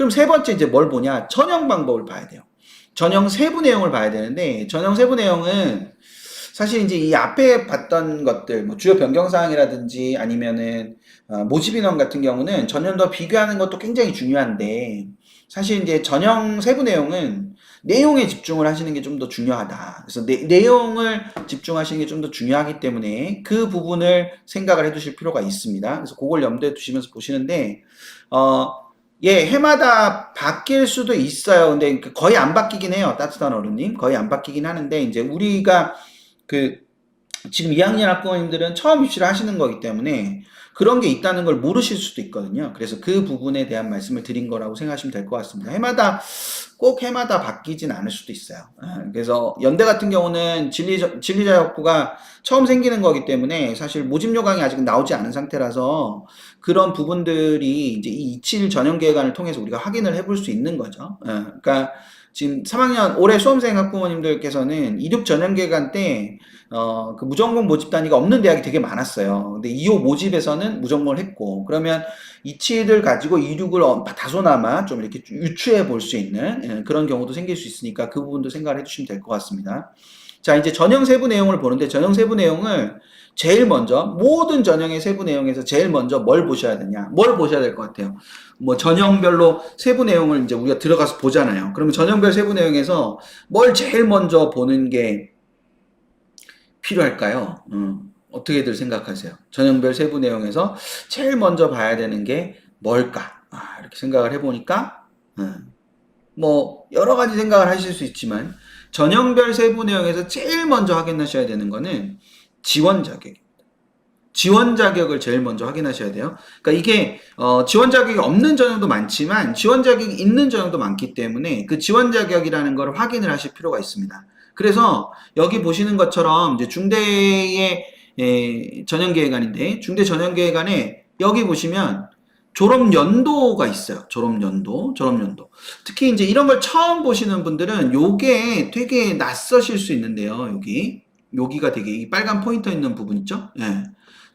그럼 세 번째 이제 뭘 보냐? 전형 방법을 봐야 돼요. 전형 세부 내용을 봐야 되는데 전형 세부 내용은 사실 이제 이 앞에 봤던 것들 뭐 주요 변경 사항이라든지 아니면은 어, 모집 인원 같은 경우는 전년도와 비교하는 것도 굉장히 중요한데 사실 이제 전형 세부 내용은 내용에 집중을 하시는 게 좀 더 중요하다. 그래서 내, 내용을 집중하시는 게 좀 더 중요하기 때문에 그 부분을 생각을 해 두실 필요가 있습니다. 그래서 그걸 염두에 두시면서 보시는데 어 예, 해마다 바뀔 수도 있어요. 근데 그 거의 안 바뀌긴 해요. 따뜻한 어른님. 거의 안 바뀌긴 하는데, 이제 우리가 그, 지금 2학년 학부모님들은 처음 입시를 하시는 거기 때문에 그런 게 있다는 걸 모르실 수도 있거든요. 그래서 그 부분에 대한 말씀을 드린 거라고 생각하시면 될 것 같습니다. 해마다, 꼭 해마다 바뀌진 않을 수도 있어요. 아, 그래서 연대 같은 경우는 진리, 진리자격부가 처음 생기는 거기 때문에 사실 모집 요강이 아직 나오지 않은 상태라서 그런 부분들이 이제 이 27 전형 계획안을 통해서 우리가 확인을 해볼 수 있는 거죠. 예, 그러니까 지금 3학년 올해 수험생 학부모님들께서는 26 전형 계획안 때 어, 그 무전공 모집 단위가 없는 대학이 되게 많았어요. 근데 25 모집에서는 무전공을 했고 그러면 27을 가지고 26을 어, 다소나마 좀 이렇게 유추해 볼 수 있는 예, 그런 경우도 생길 수 있으니까 그 부분도 생각을 해주시면 될 것 같습니다. 자, 이제 전형 세부 내용을 보는데 전형 세부 내용을 제일 먼저 모든 전형의 세부 내용에서 제일 먼저 뭘 보셔야 되냐? 뭘 보셔야 될 것 같아요. 뭐 전형별로 세부 내용을 이제 우리가 들어가서 보잖아요. 그러면 전형별 세부 내용에서 뭘 제일 먼저 보는 게 필요할까요? 음, 어떻게들 생각하세요? 전형별 세부 내용에서 제일 먼저 봐야 되는 게 뭘까? 아, 이렇게 생각을 해보니까 음, 뭐 여러 가지 생각을 하실 수 있지만 전형별 세부 내용에서 제일 먼저 확인하셔야 되는 거는 지원 자격입니다. 지원 자격을 제일 먼저 확인하셔야 돼요. 그러니까 이게 어, 지원 자격이 없는 전형도 많지만 지원 자격이 있는 전형도 많기 때문에 그 지원 자격이라는 걸 확인을 하실 필요가 있습니다. 그래서 여기 보시는 것처럼 이제 중대의 에, 전형 계획안인데 중대 전형 계획안에 여기 보시면 졸업 연도가 있어요. 졸업 연도, 졸업 연도. 특히 이제 이런 걸 처음 보시는 분들은 요게 되게 낯서실 수 있는데요. 여기 여기가 되게 이 빨간 포인터 있는 부분 있죠? 예.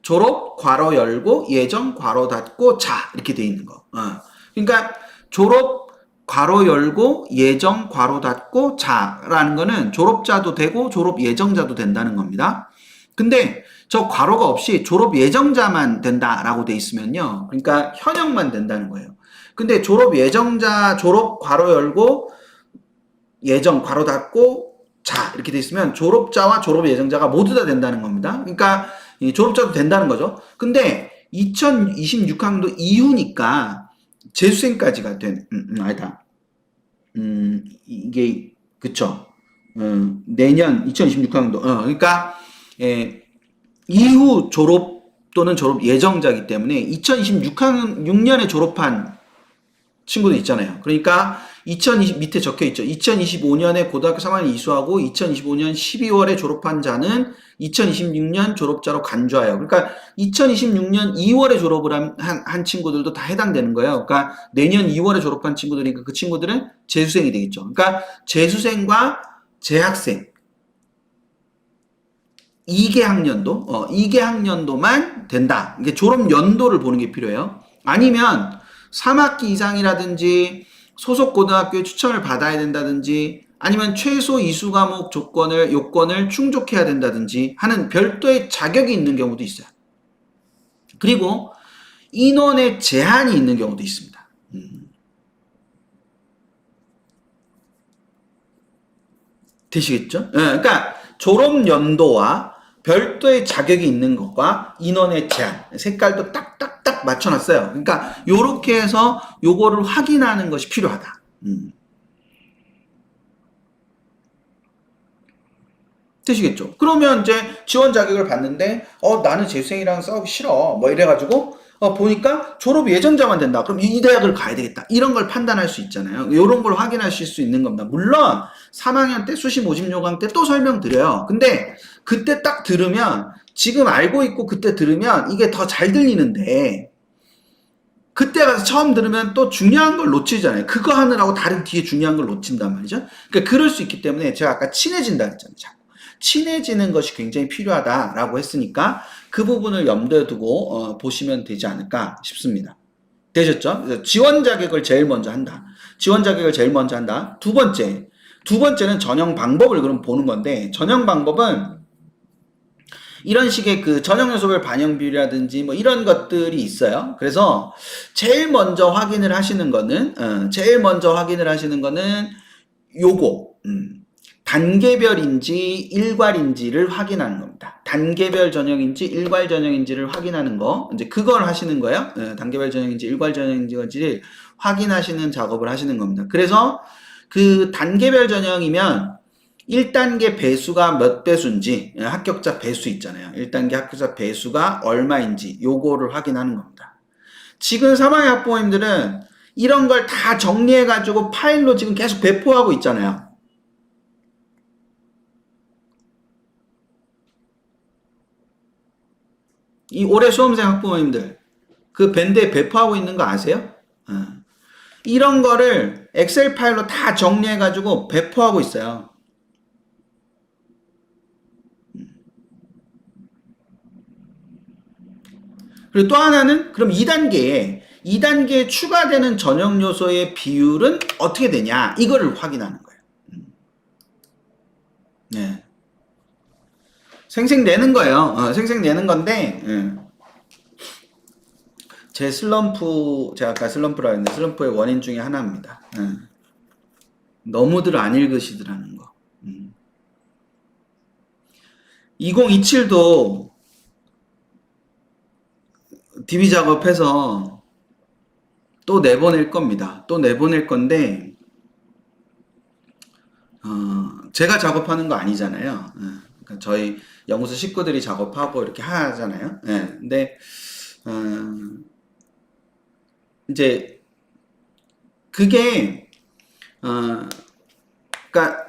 졸업 괄호 열고 예정 괄호 닫고 자 이렇게 돼 있는 거. 어. 그러니까 졸업 괄호 열고 예정 괄호 닫고 자라는 거는 졸업자도 되고 졸업 예정자도 된다는 겁니다. 근데 저 괄호가 없이 졸업 예정자만 된다라고 돼 있으면요. 그러니까 현역만 된다는 거예요. 근데 졸업 예정자 졸업 괄호 열고 예정 괄호 닫고 자 이렇게 돼 있으면 졸업자와 졸업 예정자가 모두 다 된다는 겁니다. 그러니까 이 졸업자도 된다는 거죠. 근데 2026학년도 이후니까 재수생까지가 된 음, 음, 아니다. 음 이게 그쵸. 음, 내년 2026학년도 어, 그러니까 예, 이후 졸업 또는 졸업 예정자이기 때문에 2026학년 6년에 졸업한 친구들 있잖아요. 그러니까 2020 밑에 적혀 있죠. 2025년에 고등학교 3학년 이수하고 2025년 12월에 졸업한 자는 2026년 졸업자로 간주하여. 그러니까 2026년 2월에 졸업을 한, 한, 한 친구들도 다 해당되는 거예요. 그러니까 내년 2월에 졸업한 친구들이니까 그 친구들은 재수생이 되겠죠. 그러니까 재수생과 재학생 2개 학년도, 어, 2개 학년도만 된다. 이게 졸업 연도를 보는 게 필요해요. 아니면 3학기 이상이라든지 소속 고등학교에 추천을 받아야 된다든지 아니면 최소 이수 과목 조건을 요건을 충족해야 된다든지 하는 별도의 자격이 있는 경우도 있어요. 그리고 인원의 제한이 있는 경우도 있습니다. 음. 되시겠죠? 예, 그러니까 졸업 연도와 별도의 자격이 있는 것과 인원의 제한, 색깔도 딱딱딱 맞춰놨어요. 그러니까 요렇게 해서 요거를 확인하는 것이 필요하다. 음. 되시겠죠? 그러면 이제 지원 자격을 받는데 어 나는 재수생이랑 싸우기 싫어 뭐 이래가지고 어 보니까 졸업 예정자만 된다 그럼 이 대학을 가야 되겠다 이런 걸 판단할 수 있잖아요 이런 걸 확인하실 수 있는 겁니다 물론 3학년 때 수시 모집 요강 때 또 설명드려요 근데 그때 딱 들으면 지금 알고 있고 그때 들으면 이게 더 잘 들리는데 그때 가서 처음 들으면 또 중요한 걸 놓치잖아요. 그거 하느라고 다른 뒤에 중요한 걸 놓친단 말이죠. 그러니까 그럴 수 있기 때문에 제가 아까 친해진다 했잖아요. 친해지는 것이 굉장히 필요하다라고 했으니까 그 부분을 염두에 두고 어, 보시면 되지 않을까 싶습니다. 되셨죠? 지원 자격을 제일 먼저 한다. 지원 자격을 제일 먼저 한다. 두 번째. 두 번째는 전형 방법을 그럼 보는 건데, 전형 방법은 이런 식의 그 전형 요소별 반영 비율이라든지 뭐 이런 것들이 있어요. 그래서 제일 먼저 확인을 하시는 거는, 어, 제일 먼저 확인을 하시는 거는 요거, 음, 단계별인지 일괄인지를 확인하는 겁니다. 단계별 전형인지 일괄 전형인지를 확인하는 거, 이제 그걸 하시는 거예요. 예, 단계별 전형인지 일괄 전형인지를 확인하시는 작업을 하시는 겁니다. 그래서 그 단계별 전형이면 1단계 배수가 몇 배수인지, 예, 합격자 배수 있잖아요. 1단계 합격자 배수가 얼마인지 요거를 확인하는 겁니다. 지금 3학년 학부모님들은 이런 걸 다 정리해가지고 파일로 지금 계속 배포하고 있잖아요. 이 올해 수험생 학부모님들 그 밴드에 배포하고 있는 거 아세요? 어. 이런 거를 엑셀 파일로 다 정리해가지고 배포하고 있어요. 그리고 또 하나는 그럼 2단계에 2단계에 추가되는 전형 요소의 비율은 어떻게 되냐 이거를 확인하는 거예요. 음. 네. 생생내는 거예요. 어, 생생내는 건데 예. 제 슬럼프 제가 아까 슬럼프라 했는데 슬럼프의 원인 중에 하나입니다. 예. 너무들 안 읽으시더라는 거. 음. 2027도 DB 작업해서 또 내보낼 겁니다. 또 내보낼 건데 어, 제가 작업하는 거 아니잖아요. 예. 그러니까 저희 연구소 식구들이 작업하고 이렇게 하잖아요. 예. 근데 어, 이제 그게 어, 그러니까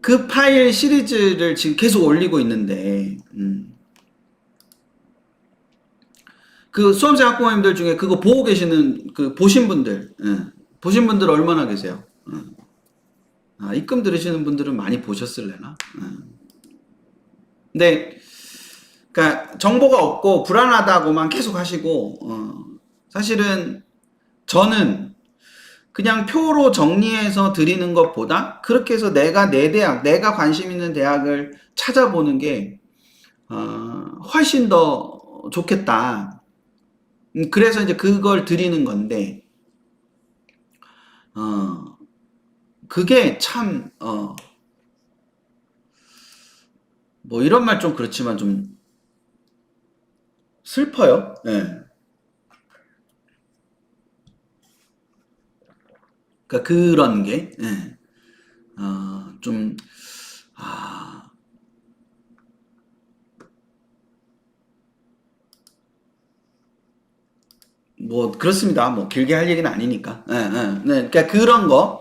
그 파일 시리즈를 지금 계속 올리고 있는데 음. 그 수험생 학부모님들 중에 그거 보고 계시는 그 보신 분들 예. 보신 분들 얼마나 계세요? 음. 아, 입금 들으시는 분들은 많이 보셨을래나? 음. 근데, 그니까, 정보가 없고, 불안하다고만 계속 하시고, 어, 사실은, 저는, 그냥 표로 정리해서 드리는 것보다, 그렇게 해서 내가 내 대학, 내가 관심 있는 대학을 찾아보는 게, 어, 훨씬 더 좋겠다. 음, 그래서 이제 그걸 드리는 건데, 어, 그게 참, 어, 뭐 이런 말 좀 그렇지만 좀 슬퍼요. 예. 그러니까 그런 게, 예. 어, 좀, 아, 뭐, 그렇습니다. 뭐, 길게 할 얘기는 아니니까. 예, 예. 네, 그러니까 그런 거,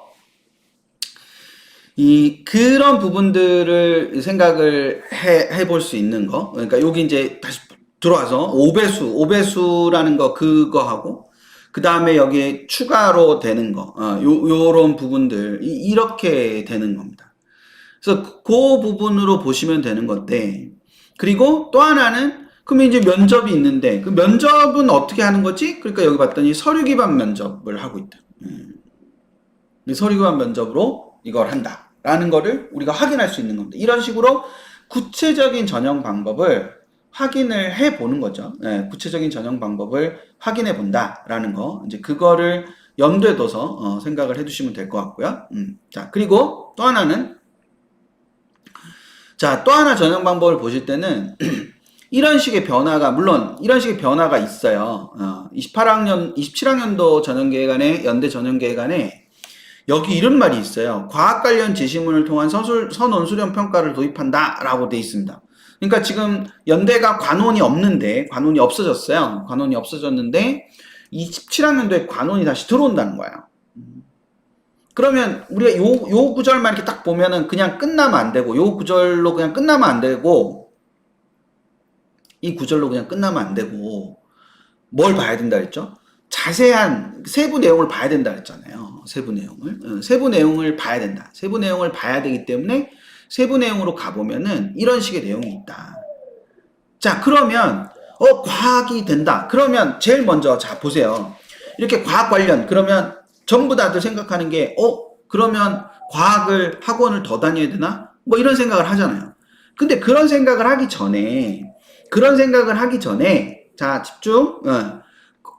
이 그런 부분들을 생각을 해, 해볼 수 있는 거. 그러니까 여기 이제 다시 들어와서 5배수, 5배수라는 거 그거 하고 그 다음에 여기에 추가로 되는 거, 어, 요, 요런 부분들 이, 이렇게 되는 겁니다. 그래서 그 부분으로 보시면 되는 건데 그리고 또 하나는 그러면 이제 면접이 있는데 그 면접은 어떻게 하는 거지? 그러니까 여기 봤더니 서류 기반 면접을 하고 있다. 음. 이 서류 기반 면접으로 이걸 한다. 라는 거를 우리가 확인할 수 있는 겁니다. 이런 식으로 구체적인 전형 방법을 확인을 해 보는 거죠. 네, 구체적인 전형 방법을 확인해 본다라는 거. 이제 그거를 염두에 둬서 어, 생각을 해 두시면 될 것 같고요. 음, 자, 그리고 또 하나는 자, 또 하나 전형 방법을 보실 때는 이런 식의 변화가 물론 이런 식의 변화가 있어요. 어, 28학년 27학년도 전형계획안에 연대 전형계획안에 여기 이런 말이 있어요. 과학 관련 제시문을 통한 서술, 선원 수련 평가를 도입한다 라고 돼 있습니다. 그러니까 지금 연대가 관원이 없는데, 관원이 없어졌어요. 관원이 없어졌는데, 27학년도에 관원이 다시 들어온다는 거예요. 그러면 우리가 요, 요 구절만 이렇게 딱 보면은 그냥 끝나면 안 되고, 요 구절로 그냥 끝나면 안 되고, 이 구절로 그냥 끝나면 안 되고, 뭘 봐야 된다 했죠? 자세한 세부 내용을 봐야 된다 했잖아요. 세부 내용을. 어, 세부 내용을 봐야 된다. 세부 내용을 봐야 되기 때문에 세부 내용으로 가보면은 이런 식의 내용이 있다. 자, 그러면 어, 과학이 된다. 그러면 제일 먼저, 자, 보세요. 이렇게 과학 관련, 그러면 전부 다들 생각하는 게, 어, 그러면 과학을, 학원을 더 다녀야 되나? 뭐 이런 생각을 하잖아요. 근데 그런 생각을 하기 전에, 그런 생각을 하기 전에, 자, 집중, 어,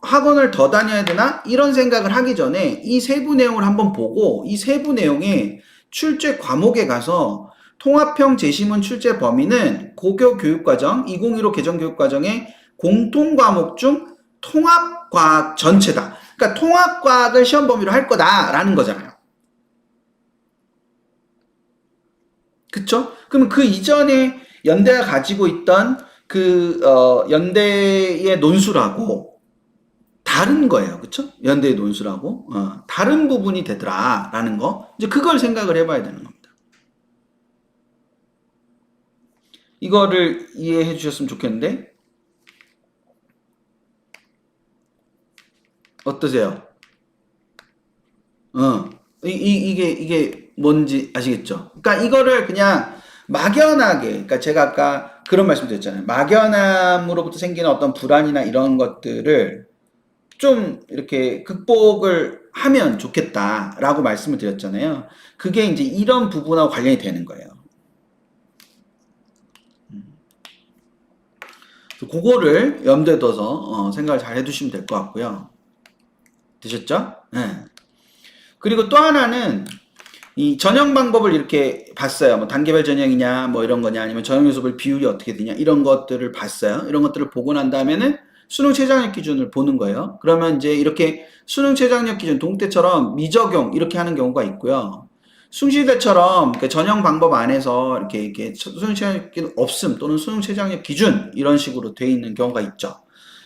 학원을 더 다녀야 되나? 이런 생각을 하기 전에 이 세부 내용을 한번 보고 이 세부 내용의 출제 과목에 가서 통합형 제시문 출제 범위는 고교 교육과정 2015 개정 교육과정의 공통 과목 중 통합과학 전체다. 그러니까 통합과학을 시험 범위로 할 거다라는 거잖아요. 그쵸? 그럼 그 이전에 연대가 가지고 있던 그 어, 연대의 논술하고 다른 거예요. 그쵸? 연대의 논술하고 어, 다른 부분이 되더라 라는 거. 이제 그걸 생각을 해봐야 되는 겁니다. 이거를 이해해 주셨으면 좋겠는데 어떠세요? 어, 이, 이, 이게, 이게 뭔지 아시겠죠? 그러니까 이거를 그냥 막연하게, 그러니까 제가 아까 그런 말씀 드렸잖아요. 막연함으로부터 생기는 어떤 불안이나 이런 것들을 좀 이렇게 극복을 하면 좋겠다라고 말씀을 드렸잖아요. 그게 이제 이런 부분하고 관련이 되는 거예요. 음. 그거를 염두에 둬서 어, 생각을 잘 해두시면 될 것 같고요. 되셨죠? 네. 그리고 또 하나는 이 전형 방법을 이렇게 봤어요. 뭐 단계별 전형이냐, 뭐 이런 거냐, 아니면 전형 요소별 비율이 어떻게 되냐, 이런 것들을 봤어요. 이런 것들을 보고 난 다음에는 수능 최저학력 기준을 보는 거예요. 그러면 이제 이렇게 수능 최저학력 기준 동태처럼 미적용 이렇게 하는 경우가 있고요. 숭실대처럼 그 전형 방법 안에서 이렇게 이렇게 수능 최저학력 기준 없음 또는 수능 최저학력 기준 이런 식으로 돼 있는 경우가 있죠.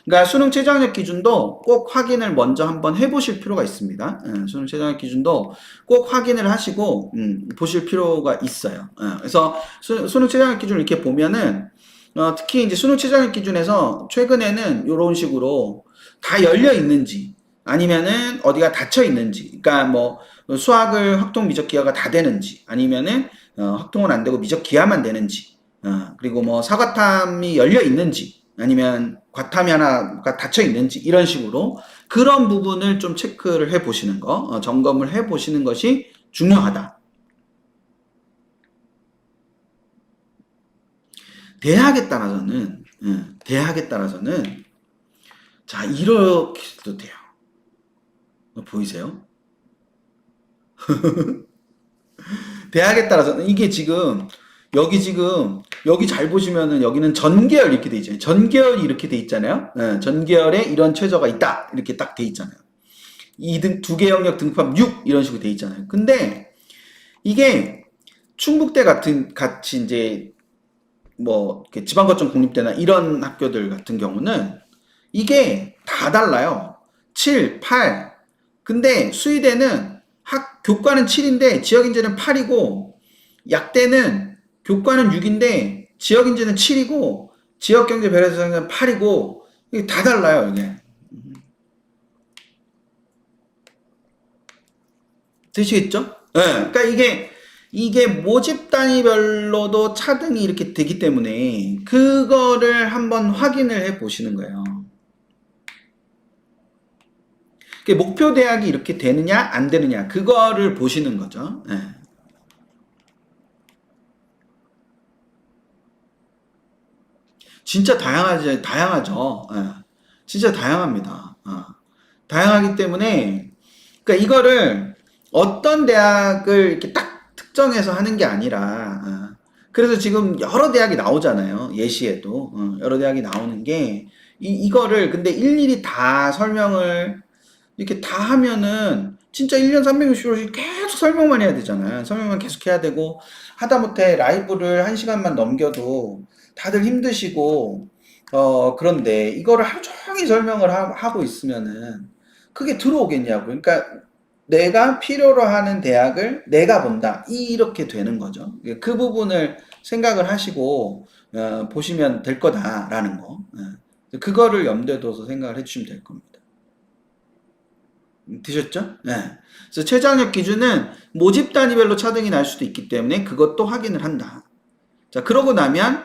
그러니까 수능 최저학력 기준도 꼭 확인을 먼저 한번 해보실 필요가 있습니다. 예, 수능 최저학력 기준도 꼭 확인을 하시고 음, 보실 필요가 있어요. 예, 그래서 수, 수능 최저학력 기준 이렇게 보면은 어, 특히 이제 수능 최저학력 기준에서 최근에는 이런 식으로 다 열려 있는지 아니면은 어디가 닫혀 있는지, 그러니까 뭐 수학을 학통 미적 기하가 다 되는지 아니면은 어, 학통은 안 되고 미적 기하만 되는지, 어, 그리고 뭐 사과탐이 열려 있는지 아니면 과탐이 하나가 닫혀 있는지 이런 식으로 그런 부분을 좀 체크를 해 보시는 거, 어, 점검을 해 보시는 것이 중요하다. 대학에 따라서는, 예, 대학에 따라서는 자 이렇게도 돼요. 어, 보이세요? 대학에 따라서는 이게 지금 여기 지금 여기 잘 보시면은 여기는 전계열 이렇게 돼 있잖아요. 전계열이 이렇게 돼 있잖아요. 예, 전계열에 이런 최저가 있다 이렇게 딱 돼 있잖아요. 이등 두 개 영역 등급함 6 이런 식으로 돼 있잖아요. 근데 이게 충북대 같은 같이 이제 뭐 지방거점 공립대나 이런 학교들 같은 경우는 이게 다 달라요. 7, 8. 근데 수의대는 학 교과는 7인데 지역 인재는 8이고 약대는 교과는 6인데 지역 인재는 7이고 지역 경제 배려대상은 8이고 이게 다 달라요 이게 되시겠죠? 예. 그러니까 이게 이게 모집 단위별로도 차등이 이렇게 되기 때문에 그거를 한번 확인을 해 보시는 거예요. 목표 대학이 이렇게 되느냐 안 되느냐 그거를 보시는 거죠. 예. 진짜 다양하지 다양하죠. 예. 진짜 다양합니다. 어. 다양하기 때문에 그러니까 이거를 어떤 대학을 이렇게 딱 특정해서 하는 게 아니라 어. 그래서 지금 여러 대학이 나오잖아요. 예시에도 어, 여러 대학이 나오는 게 이, 이거를 근데 일일이 다 설명을 이렇게 다 하면은 진짜 1년 365일 계속 설명만 해야 되잖아요. 설명만 계속 해야 되고 하다못해 라이브를 1시간만 넘겨도 다들 힘드시고 어 그런데 이거를 하루 종일 설명을 하, 하고 있으면은 그게 들어오겠냐고. 그러니까 내가 필요로 하는 대학을 내가 본다. 이렇게 되는 거죠. 그 부분을 생각을 하시고 어, 보시면 될 거다라는 거. 예. 그거를 염두에 둬서 생각을 해주시면 될 겁니다. 되셨죠? 네. 그래서 최저학력 기준은 모집 단위별로 차등이 날 수도 있기 때문에 그것도 확인을 한다. 자, 그러고 나면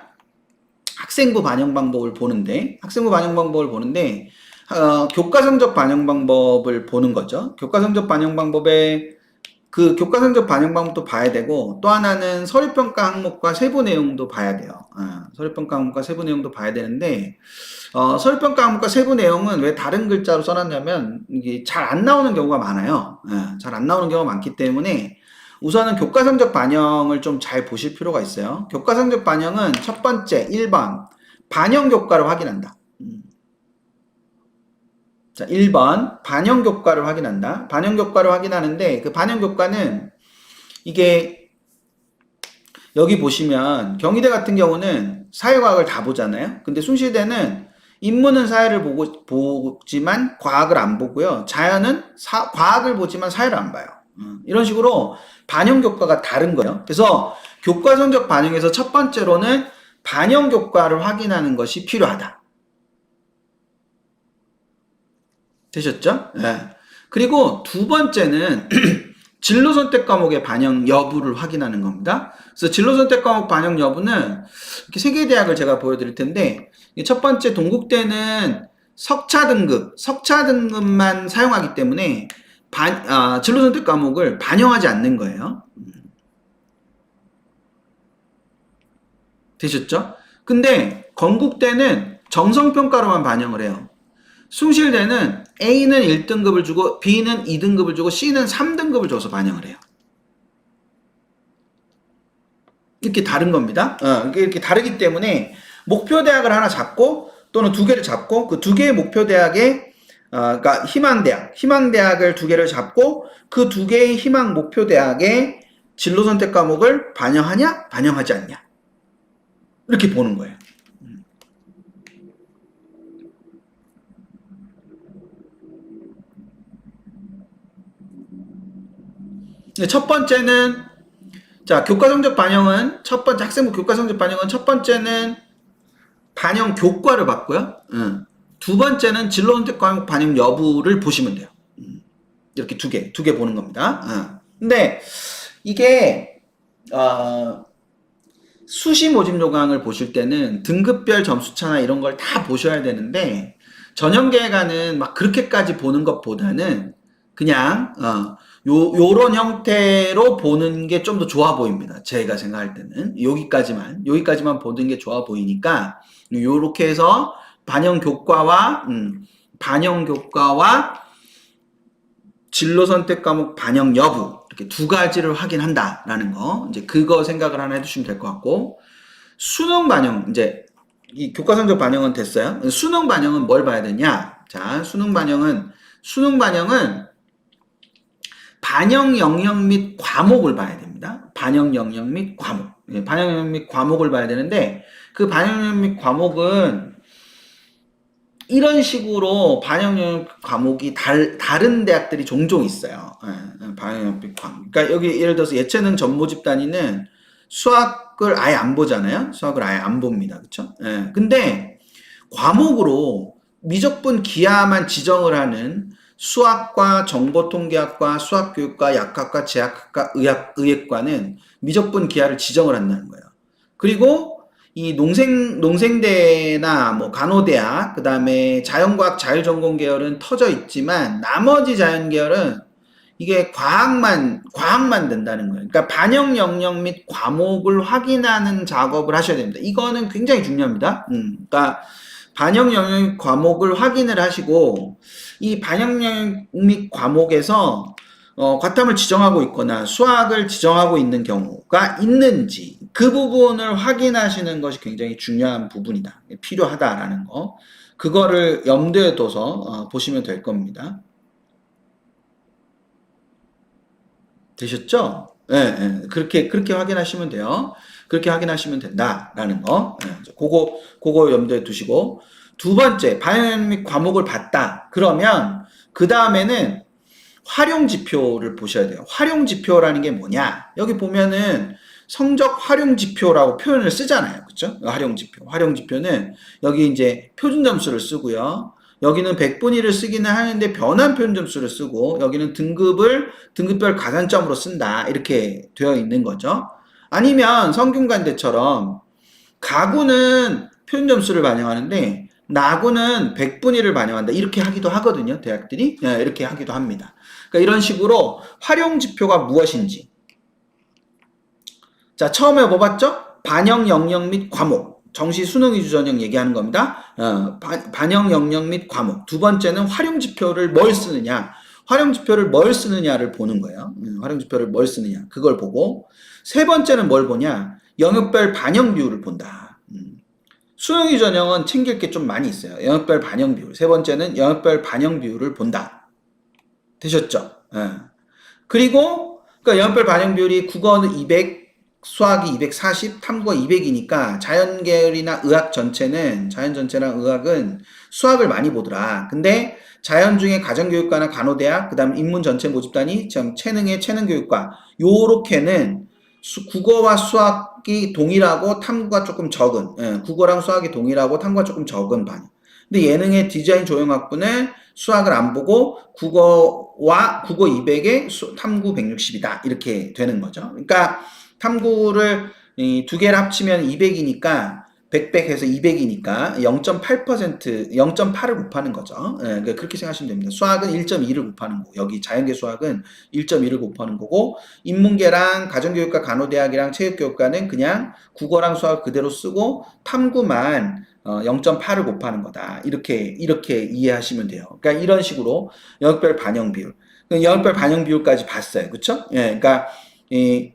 학생부 반영 방법을 보는데 학생부 반영 방법을 보는데 어, 교과 성적 반영 방법을 보는 거죠. 교과 성적 반영 방법에 그 교과 성적 반영 방법도 봐야 되고 또 하나는 서류 평가 항목과 세부 내용도 봐야 돼요. 어, 서류 평가 항목과 세부 내용도 봐야 되는데 어, 서류 평가 항목과 세부 내용은 왜 다른 글자로 써놨냐면 이게 잘 안 나오는 경우가 많아요. 잘안 나오는 경우가 많기 때문에 우선은 교과 성적 반영을 좀 잘 보실 필요가 있어요. 교과 성적 반영은 첫 번째 1번 반영 교과를 확인한다. 음. 자, 1번 반영 교과를 확인한다. 반영 교과를 확인하는데 그 반영 교과는 이게 여기 보시면 경희대 같은 경우는 사회과학을 다 보잖아요. 근데 숭실대는 인문은 사회를 보고 보지만 과학을 안 보고요. 자연은 사, 과학을 보지만 사회를 안 봐요. 음, 이런 식으로 반영 교과가 다른 거예요. 그래서 교과 성적 반영에서 첫 번째로는 반영 교과를 확인하는 것이 필요하다. 되셨죠? 네. 그리고 두 번째는 진로 선택 과목의 반영 여부를 확인하는 겁니다. 그래서 진로 선택 과목 반영 여부는 이렇게 세 개 대학을 제가 보여드릴 텐데 첫 번째 동국대는 석차 등급, 석차 등급만 사용하기 때문에 반, 아, 진로 선택 과목을 반영하지 않는 거예요. 되셨죠? 근데 건국대는 정성평가로만 반영을 해요. 숭실대는 A는 1등급을 주고 B는 2등급을 주고 C는 3등급을 줘서 반영을 해요. 이렇게 다른 겁니다. 어, 이렇게 다르기 때문에 목표 대학을 하나 잡고 또는 두 개를 잡고 그 두 개의 목표 대학에 어, 그러니까 희망 대학, 희망 대학을 두 개를 잡고 그 두 개의 희망 목표 대학의 진로 선택 과목을 반영하냐, 반영하지 않냐 이렇게 보는 거예요. 첫 번째는 자 교과 성적 반영은 첫 번째 학생부 교과 성적 반영은 첫 번째는 반영 교과를 봤고요. 음. 두 번째는 진로 선택 과목 반영 여부를 보시면 돼요. 음. 이렇게 두 개, 두 개 보는 겁니다. 음. 근데 이게 어, 수시 모집 요강을 보실 때는 등급별 점수차나 이런 걸 다 보셔야 되는데 전형계획안은 막 그렇게까지 보는 것보다는 그냥 어, 요 요런 형태로 보는 게 좀 더 좋아 보입니다. 제가 생각할 때는 여기까지만 여기까지만 보는 게 좋아 보이니까 요렇게 해서 반영 교과와 음, 반영 교과와 진로 선택 과목 반영 여부 이렇게 두 가지를 확인한다라는 거 이제 그거 생각을 하나 해주시면 될 것 같고 수능 반영 이제 이 교과 성적 반영은 됐어요. 수능 반영은 뭘 봐야 되냐? 자, 수능 반영은 수능 반영은 반영 영역 및 과목을 봐야 됩니다. 반영 영역 및 과목. 예, 반영 영역 및 과목을 봐야 되는데 그 반영 영역 및 과목은 이런 식으로 반영 영역 과목이 달, 다른 대학들이 종종 있어요. 예, 예, 반영 영역 및 과목. 그러니까 여기 예를 들어서 예체능 전모 집 단위는 수학을 아예 안 보잖아요. 수학을 아예 안 봅니다. 그렇죠? 예. 근데 과목으로 미적분 기하만 지정을 하는 수학과 정보통계학과 수학교육과 약학과 제약학과 의학, 의학과는 미적분 기하를 지정을 한다는 거예요. 그리고 이 농생, 농생대나 뭐 간호대학, 그 다음에 자연과학 자율전공 계열은 터져 있지만 나머지 자연 계열은 이게 과학만, 과학만 된다는 거예요. 그러니까 반영 영역 및 과목을 확인하는 작업을 하셔야 됩니다. 이거는 굉장히 중요합니다. 음, 그러니까 반영 영역 과목을 확인을 하시고 이 반영 영역 및 과목에서 어, 과탐을 지정하고 있거나 수학을 지정하고 있는 경우가 있는지 그 부분을 확인하시는 것이 굉장히 중요한 부분이다. 필요하다라는 거. 그거를 염두에 둬서 어, 보시면 될 겁니다. 되셨죠? 예, 예, 그렇게, 그렇게 확인하시면 돼요. 그렇게 확인하시면 된다라는 거. 예, 그거, 그거 염두에 두시고. 두 번째, 및 과목을 봤다. 그러면, 그 다음에는 활용 지표를 보셔야 돼요. 활용 지표라는 게 뭐냐? 여기 보면은 성적 활용 지표라고 표현을 쓰잖아요. 그쵸? 활용 지표. 활용 지표는 여기 이제 표준 점수를 쓰고요. 여기는 백분위를 쓰기는 하는데 변환 표준 점수를 쓰고 여기는 등급을 등급별 가산점으로 쓴다. 이렇게 되어 있는 거죠. 아니면 성균관대처럼 가구는 표준 점수를 반영하는데 나구는 100분위를 반영한다. 이렇게 하기도 하거든요. 대학들이. 예, 이렇게 하기도 합니다. 그러니까 이런 식으로 활용 지표가 무엇인지. 자, 처음에 뭐 봤죠? 반영 영역 및 과목. 정시 수능 위주 전형 얘기하는 겁니다. 어, 바- 반영 영역 및 과목. 두 번째는 활용 지표를 뭘 쓰느냐. 활용 지표를 뭘 쓰느냐를 보는 거예요. 음, 활용 지표를 뭘 쓰느냐. 그걸 보고. 세 번째는 뭘 보냐. 영역별 반영 비율을 본다. 음. 수능 위주 전형은 챙길 게 좀 많이 있어요. 영역별 반영 비율. 세 번째는 영역별 반영 비율을 본다. 되셨죠? 예. 그리고 그러니까 영역별 반영 비율이 국어는 200, 수학이 240, 탐구가 200이니까 자연 계열이나 의학 전체는 자연 전체랑 의학은 수학을 많이 보더라. 근데 자연 중에 가정교육과나 간호대학, 그다음 인문 전체 모집단이 참 체능의 체능교육과 요렇게는 수- 국어와 수학이 동일하고 탐구가 조금 적은 예, 국어랑 수학이 동일하고 탐구가 조금 적은 반. 근데 예능의 디자인 조형학부는 수학을 안 보고 국어와 국어 200에 수- 탐구 160이다 이렇게 되는 거죠. 그러니까 탐구를 이 두 개를 합치면 200이니까 100백해서 200이니까 0.8% 0.8을 곱하는 거죠. 예, 그러니까 그렇게 생각하시면 됩니다. 수학은 1.2를 곱하는 거고 여기 자연계 수학은 1.2를 곱하는 거고 인문계랑 가정교육과 간호대학이랑 체육교육과는 그냥 국어랑 수학 그대로 쓰고 탐구만 어, 0.8을 곱하는 거다. 이렇게 이렇게 이해하시면 돼요. 그러니까 이런 식으로 영역별 반영 비율, 그 영역별 반영 비율까지 봤어요. 그렇죠? 예, 그러니까 이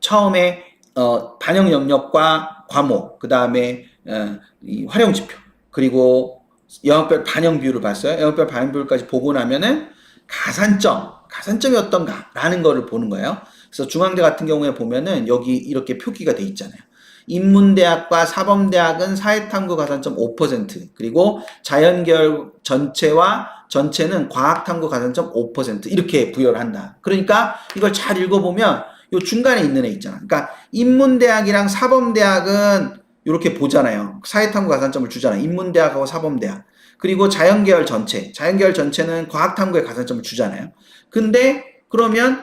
처음에 어, 반영 영역과 과목, 그 다음에 어, 이 활용 지표, 그리고 영역별 반영 비율을 봤어요. 영역별 반영 비율까지 보고 나면은 가산점, 가산점이 어떤가라는 거를 보는 거예요. 그래서 중앙대 같은 경우에 보면은 여기 이렇게 표기가 돼 있잖아요. 인문대학과 사범대학은 사회탐구 가산점 5%, 그리고 자연계열 전체와 전체는 과학탐구 가산점 5% 이렇게 부여를 한다. 그러니까 이걸 잘 읽어보면 요 중간에 있는 애 있잖아. 그러니까 인문대학이랑 사범대학은 이렇게 보잖아요. 사회탐구 가산점을 주잖아. 인문대학하고 사범대학. 그리고 자연계열 전체. 자연계열 전체는 과학탐구에 가산점을 주잖아요. 근데 그러면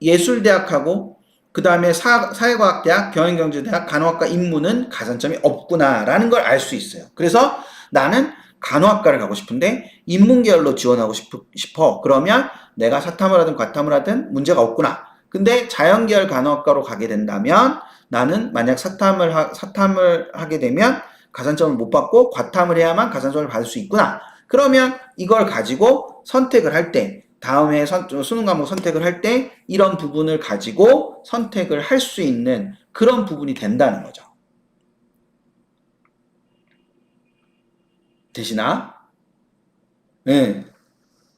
예술대학하고 그 다음에 사회과학대학, 경영경제대학, 간호학과 인문은 가산점이 없구나라는 걸 알 수 있어요. 그래서 나는 간호학과를 가고 싶은데 인문계열로 지원하고 싶, 싶어. 그러면 내가 사탐을 하든 과탐을 하든 문제가 없구나. 근데 자연계열 간호학과로 가게 된다면 나는 만약 사탐을 하, 사탐을 하게 되면 가산점을 못 받고 과탐을 해야만 가산점을 받을 수 있구나. 그러면 이걸 가지고 선택을 할 때 다음에 선, 수능 과목 선택을 할 때 이런 부분을 가지고 선택을 할 수 있는 그런 부분이 된다는 거죠. 되시나? 네.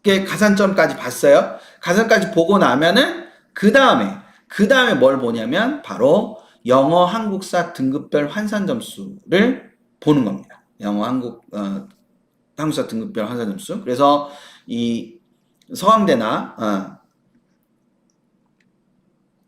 이게 가산점까지 봤어요. 가산까지 보고 나면은 그 다음에 그 다음에 뭘 보냐면 바로 영어 한국사 등급별 환산 점수를 보는 겁니다. 영어 한국 어, 한국사 등급별 환산 점수. 그래서 이 서강대나 어,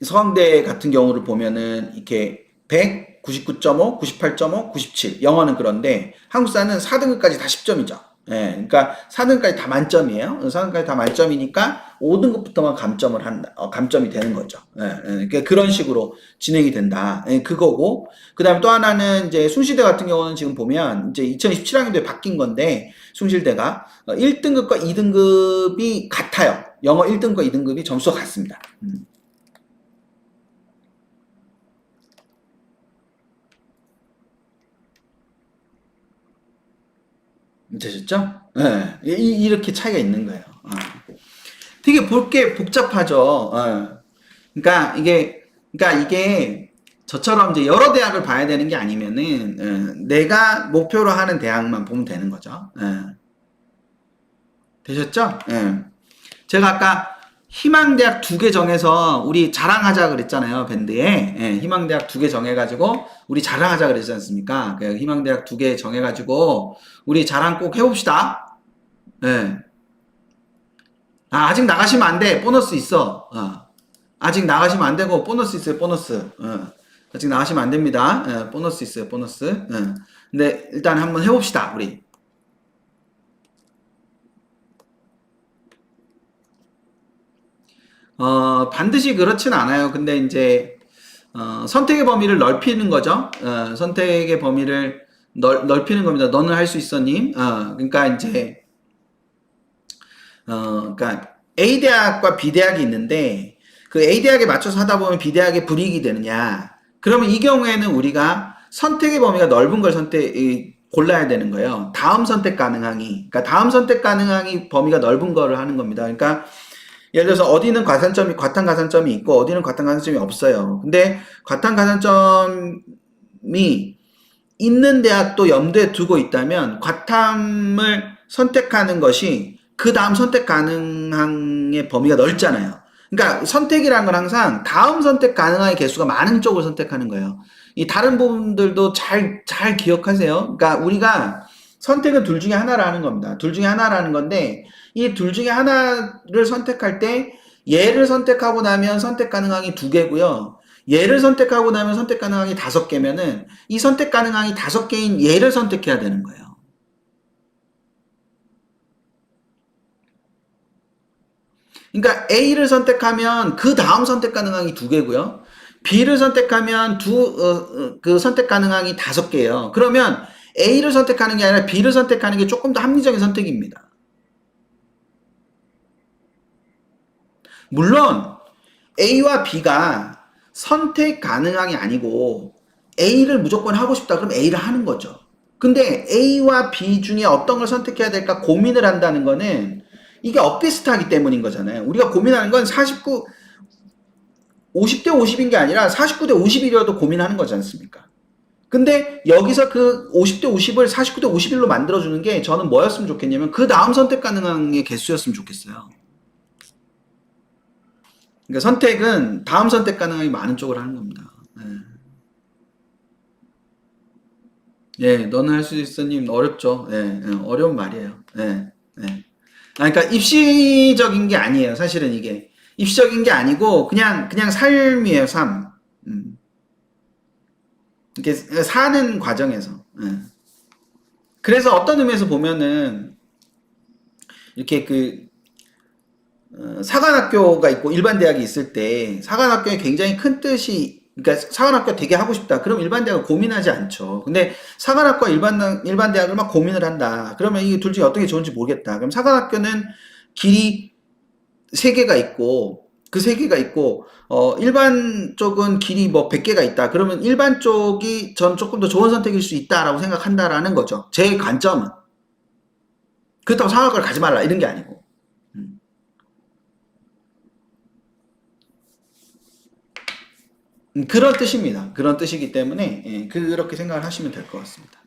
서강대 같은 경우를 보면은 이렇게 100, 99.5, 98.5, 97 영어는 그런데 한국사는 4등급까지 다 10점이죠. 예, 그러니까 4등급까지 다 만점이에요. 4등급까지 다 만점이니까 5등급부터만 감점을 한다, 어, 감점이 되는 거죠. 예, 예, 그러니까 그런 식으로 진행이 된다. 예, 그거고. 그 다음에 또 하나는 이제 숭실대 같은 경우는 지금 보면 이제 2027학년도에 바뀐 건데, 숭실대가 1등급과 2등급이 같아요. 영어 1등급과 2등급이 점수가 같습니다. 음. 되셨죠? 네. 이, 이렇게 차이가 있는 거예요. 어. 되게 볼 게 복잡하죠. 어. 그러니까 이게, 그러니까 이게 저처럼 이제 여러 대학을 봐야 되는 게 아니면은 어, 내가 목표로 하는 대학만 보면 되는 거죠. 어. 되셨죠? 예. 제가 아까 희망대학 두 개 정해서 우리 자랑하자 그랬잖아요 밴드에 예, 희망대학 두 개 정해가지고 우리 자랑하자 그랬지 않습니까? 그 희망대학 두 개 정해가지고 우리 자랑 꼭 해봅시다. 예. 아, 아직 나가시면 안 돼. 보너스 있어. 어. 아직 나가시면 안 되고 보너스 있어요. 보너스. 어. 아직 나가시면 안 됩니다. 예, 보너스 있어요. 보너스. 예. 근데 일단 한번 해봅시다. 우리. 어, 반드시 그렇진 않아요. 근데 이제, 어, 선택의 범위를 넓히는 거죠. 어, 선택의 범위를 넓, 넓히는 겁니다. 너는 할 수 있어 님. 어, 그러니까 이제 어, 그러니까 A 대학과 B 대학이 있는데 그 A 대학에 맞춰서 하다 보면 B 대학에 불이익이 되느냐? 그러면 이 경우에는 우리가 선택의 범위가 넓은 걸 선택 이, 골라야 되는 거예요. 다음 선택 가능 항이 그러니까 다음 선택 가능 항이 범위가 넓은 거를 하는 겁니다. 그러니까 예를 들어서 어디는 가산점이 과탄 가산점이 있고 어디는 과탄 가산점이 없어요. 근데 과탄 가산점이 있는 대학도 염두에 두고 있다면 과탐을 선택하는 것이 그 다음 선택 가능항의 범위가 넓잖아요. 그러니까 선택이라는 건 항상 다음 선택 가능항의 개수가 많은 쪽을 선택하는 거예요. 이 다른 부분들도 잘, 잘 기억하세요. 그러니까 우리가 선택은 둘 중에 하나라는 겁니다. 둘 중에 하나라는 건데 이 둘 중에 하나를 선택할 때 얘를 선택하고 나면 선택 가능항이 두 개고요. 얘를 선택하고 나면 선택 가능항이 다섯 개면은 이 선택 가능항이 다섯 개인 얘를 선택해야 되는 거예요. 그러니까 A를 선택하면 그 다음 선택 가능항이 두 개고요. B를 선택하면 두그 선택 가능항이 다섯 개예요. 그러면 A를 선택하는 게 아니라 B를 선택하는 게 조금 더 합리적인 선택입니다. 물론 A와 B가 선택 가능항이 아니고 A를 무조건 하고 싶다 그럼 A를 하는 거죠. 근데 A와 B 중에 어떤 걸 선택해야 될까 고민을 한다는 거는 이게 엇비슷하기 때문인 거잖아요. 우리가 고민하는 건 49, 50대 50인 게 아니라 49대 51이어도 고민하는 거지 않습니까? 근데 여기서 그 50대 50을 49대 51로 만들어주는 게 저는 뭐였으면 좋겠냐면 그 다음 선택 가능한의 개수였으면 좋겠어요. 그러니까 선택은 다음 선택 가능함이 많은 쪽으로 하는 겁니다. 예, 예 너는 할 수 있어님 어렵죠. 예, 예, 어려운 말이에요. 예, 예. 아, 그러니까 입시적인 게 아니에요. 사실은 이게 입시적인 게 아니고 그냥 그냥 삶이에요. 삶. 음. 이렇게 사는 과정에서. 예. 그래서 어떤 의미에서 보면은 이렇게 그 어, 사관학교가 있고 일반 대학이 있을 때 사관학교에 굉장히 큰 뜻이 그러니까 사관학교 되게 하고 싶다. 그럼 일반 대학을 고민하지 않죠. 근데 사관학과 일반 일반 대학을 막 고민을 한다. 그러면 이 둘 중에 어떤 게 좋은지 모르겠다. 그럼 사관학교는 길이 세 개가 있고 그 세 개가 있고 어 일반 쪽은 길이 뭐 100개가 있다. 그러면 일반 쪽이 전 조금 더 좋은 선택일 수 있다라고 생각한다라는 거죠. 제 관점은. 그렇다고 사관학과를 가지 말라 이런 게 아니고. 음, 그런 뜻입니다. 그런 뜻이기 때문에 예, 그렇게 생각을 하시면 될 것 같습니다.